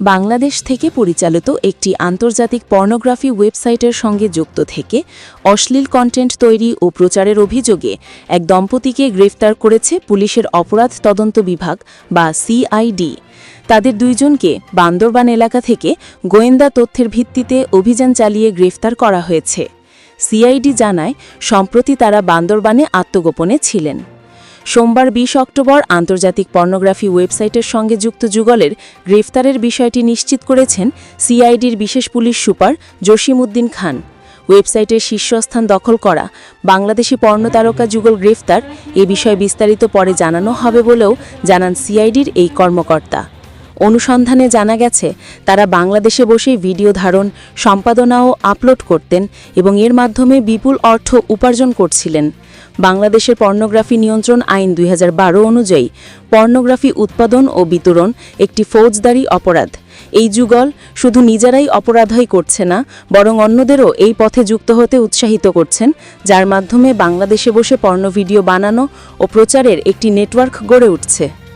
বাংলাদেশ থেকে পরিচালিত একটি আন্তর্জাতিক পর্নোগ্রাফি ওয়েবসাইটের সঙ্গে যুক্ত থেকে অশ্লীল কন্টেন্ট তৈরি ও প্রচারের অভিযোগে এক দম্পতিকে গ্রেফতার করেছে পুলিশের অপরাধ তদন্ত বিভাগ বা সিআইডি। তাদের দুইজনকে বান্দরবান এলাকা থেকে গোয়েন্দা তথ্যের ভিত্তিতে অভিযান চালিয়ে গ্রেফতার করা হয়েছে। সিআইডি জানায়, সম্প্রতি তারা বান্দরবানে আত্মগোপনে ছিলেন। সোমবার বিশ অক্টোবর আন্তর্জাতিক পর্নোগ্রাফি ওয়েবসাইটের সঙ্গে যুক্ত যুগলের গ্রেফতারের বিষয়টি নিশ্চিত করেছেন সিআইডির বিশেষ পুলিশ সুপার জসিমউদ্দিন খান। ওয়েবসাইটের শীর্ষস্থান দখল করা বাংলাদেশি পর্ণতারকা যুগল গ্রেফতার এ বিষয়ে বিস্তারিত পরে জানানো হবে বলেও জানান সিআইডির এই কর্মকর্তা। অনুসন্ধানে জানা গেছে, তারা বাংলাদেশে বসেই ভিডিও ধারণ সম্পাদনা ও আপলোড করতেন এবং এর মাধ্যমে বিপুল অর্থ উপার্জন করছিলেন। বাংলাদেশের পর্নোগ্রাফি নিয়ন্ত্রণ আইন দুই হাজার বারো অনুযায়ী, পর্নোগ্রাফি উৎপাদন ও বিতরণ একটি ফৌজদারি অপরাধ। এই যুগল শুধু নিজেরাই অপরাধই করছে না, বরং অন্যদেরও এই পথে যুক্ত হতে উৎসাহিত করছেন, যার মাধ্যমে বাংলাদেশে বসে পর্নো ভিডিও বানানো ও প্রচারের একটি নেটওয়ার্ক গড়ে উঠছে।